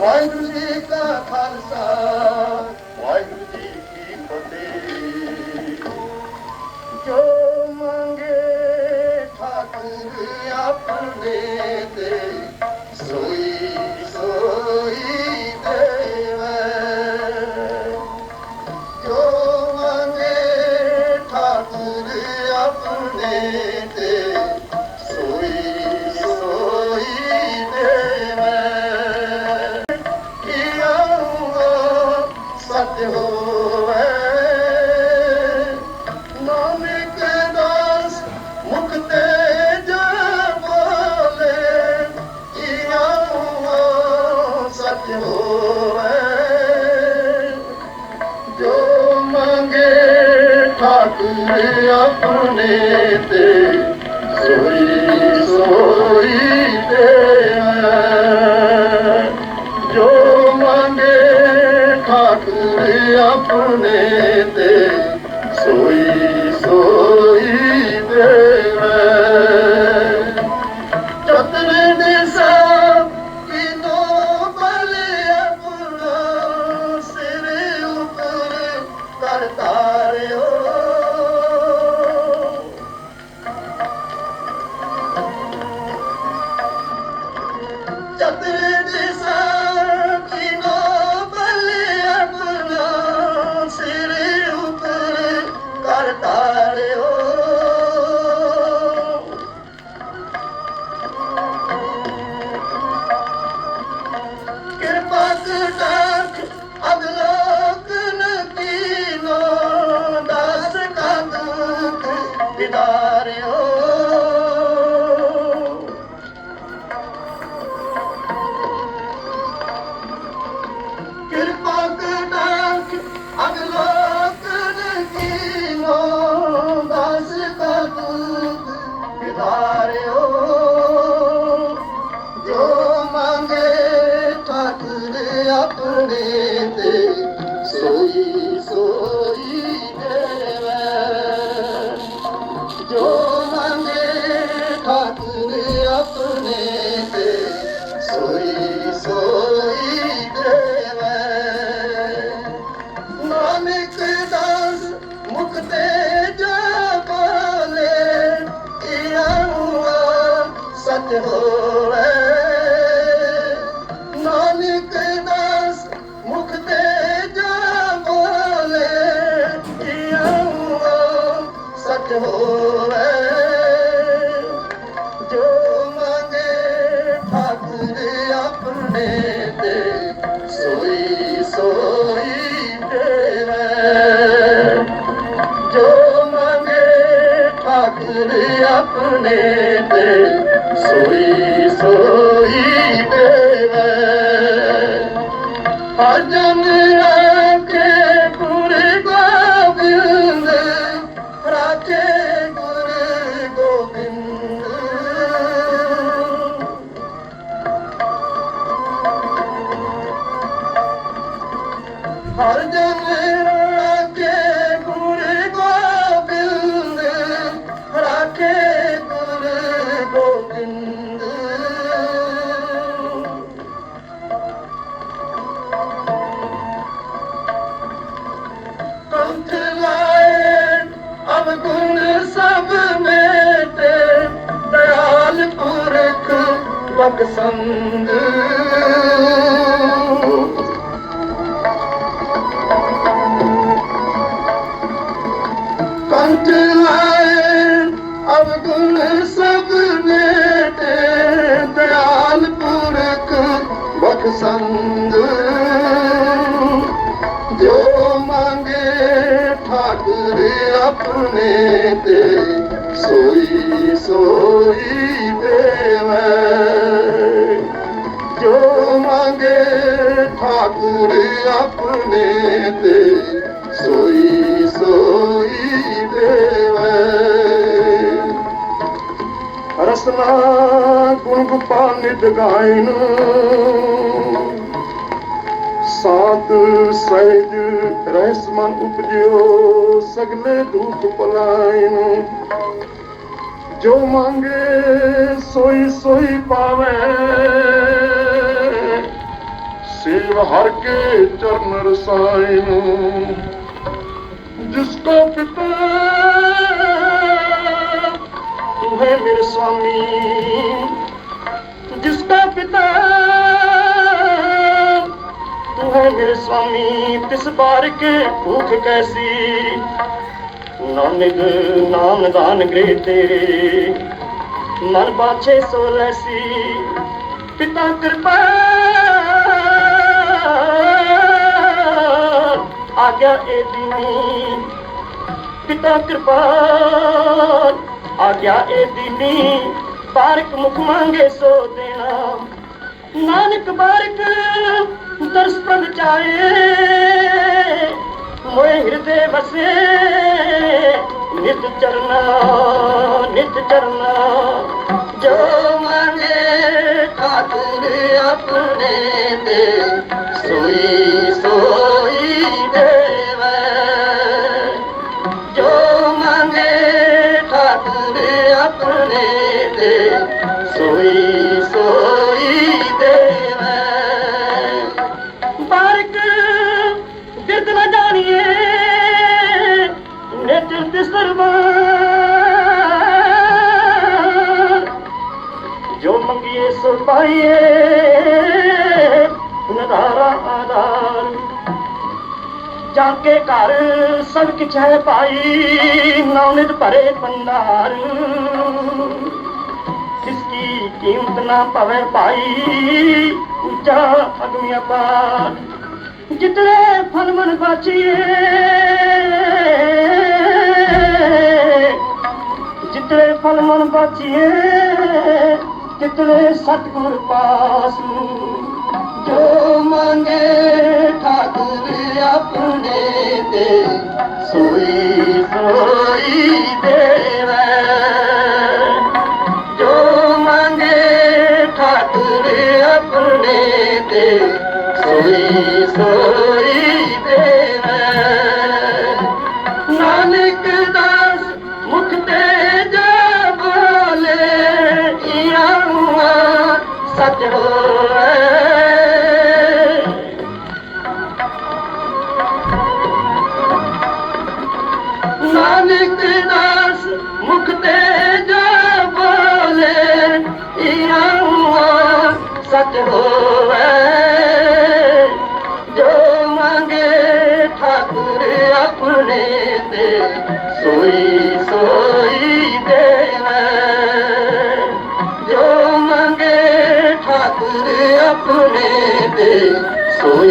ਵਾਹਿਗੁਰੂ ਜੀ ਕਾ ਖਾਲਸਾ, ਵਾਹਿਗੁਰੂ ਜੀ ਕੀ ਫਤਿਹ। ਜੋ ਮੰਗੇ ਠਾਕੁਰ ਆਪਣੇ ਤੇ, ਸੋਈ ਸੋਈ ਹੋਵੇ। ਜੋ ਮੰਗੇ ਠਾਕੁਰ ਆਪਣੇ ਤੇ, ਸੋਈ ਸੋਈ ਤੇ ਜੋ ਮੰਗੇ ਠਾਕੁਰ ਆਪਣੇ ਤੇ, ਸੋਈ ਆਪਣੇ ਤੇ ਸੋਈ ਸੋਈ ਦੇਵੈ। ਜੋ ਮੰਗੇ ਠਾਕੁਰ ਆਪਣੇ ਤੇ ਸੋਈ ਹਰ ਰਾਖੇ ਗੁਰ ਗੋਬਿੰਦ ਰਾਖੇ ਗੁਰ ਗੋਬਿੰਦ ਕੰਠ ਲਾਏ ਅਵਗੁਣ ਸਭ ਮੇਟੇ, ਦਇਆਲ ਪੁਰਖ ਬਖਸੰਦ ਕੰਠ ਲਾਏ ਅਵਗੁਣ ਸਭ ਮੇਟੇ ਦਇਆਲ ਪੁਰਖ ਬਖਸੰਦ। ਜੋ ਮੰਗੇ ਠਾਕੁਰ ਆਪਣੇ ਤੇ, ਸੋਈ ਸੋਈ ਦੇਵੈ। ਜੋ ਮੰਗੇ ਠਾਕੁਰ ਆਪਣੇ ਤੇ, ਸੋਈ ਰਸਨਾ ਗੁਣ ਗੋਪਾਲ ਨਿਤ ਗਾਇਨ। ਸਾਤ ਸਹਿਜ ਰਹਿਸ ਮਨ ਉਪਜਿਓ, ਸਗਲੇ ਦੁਖ ਪਲਾਇਨ ਜੋ ਮੰਗੇ, ਸੋਈ ਸੋਈ ਪਾਵੇ। ਸੇਵ ਹਰ ਕੇ ਚਰਨ ਰਸਾਇਨ। ਜਿਸ ਕੋ ਪਿਤਾ स्वामी तिस बार के भूख कैसी नानक नाम दान गृह तेरे ਮਨ ਬਾਛੇ ਸੋ ਲੈਸੀ ਪਿਤਾ ਕਿਰਪਾ ਆਗਿਆ ਏ ਦੀਨੀ ਪਿਤਾ ਕਿਰਪਾ ਆਗਿਆ ਏ ਦੀਨੀ ਬਾਰਕ ਮੁਖ ਮੰਗੇ ਸੋ ਦੇਣਾ ਨਾਨਕ ਬਾਰਕ ਦਰਸ ਪ੍ਰਭ ਚਾਏ ਮੋਏ ਹਿਰਦੇ ਵਸੇ। ਨਿਤ ਚਰਨਾ ਨਿਤ ਚਰਨਾ, ਜੋ ਮੰਗੇ ਠਾਕੁਰ ਆਪਣੇ ਦੇ ਸੋਈ ਸੋ ਮੰਗੀਏ ਨਦਾਰਾ ਆਦਾਰ ਜਾ ਕੇ ਘਰ ਸਭ ਕਿਛ ਹੈ ਪਾਈ ਨੌਨਿਤ ਭਰੇ ਪੰਡਾਰ। ਜਿਸकी ਕੀਮਤ ਨਾ ਪਵੇ ਪਾਈ, ਉੱਚਾ ਅਗਮਿਆ ਪਾਰ। ਜਿਤਨੇ ਫਲ ਮਨ ਬਾਚੀਏ, ਜਿਤਨੇ ਫਲ ਮਨ ਬਾਚੀਏ ਤਿਤਲੇ ਸਤਿਗੁਰ ਪਾਸ ਜੋ ਮੰਗੇ ਠਾਕੁਰ ਆਪਣੇ ਤੇ, ਸੋਈ ਸੋਈ ਦੇਵੈ। ਜੋ ਮੰਗੇ ਠਾਕੁਰ ਆਪਣੇ ਤੇ, ਸੋਈ ਸੋਈ ਦੇਵੈ। ਨਾਨਕ ਦਾਸ ਸਚ ਨਾਨਕ ਦਾਸ ਮੁਖ ਤੇ ਜਾ ਬੋਲੇ ਹੋਵੇ। ਜੋ ਮੰਗੇ ਠਾਕੁਰ ਆਪਣੇ ਤੇ ਸੋਈ ਠਾਕੁਰ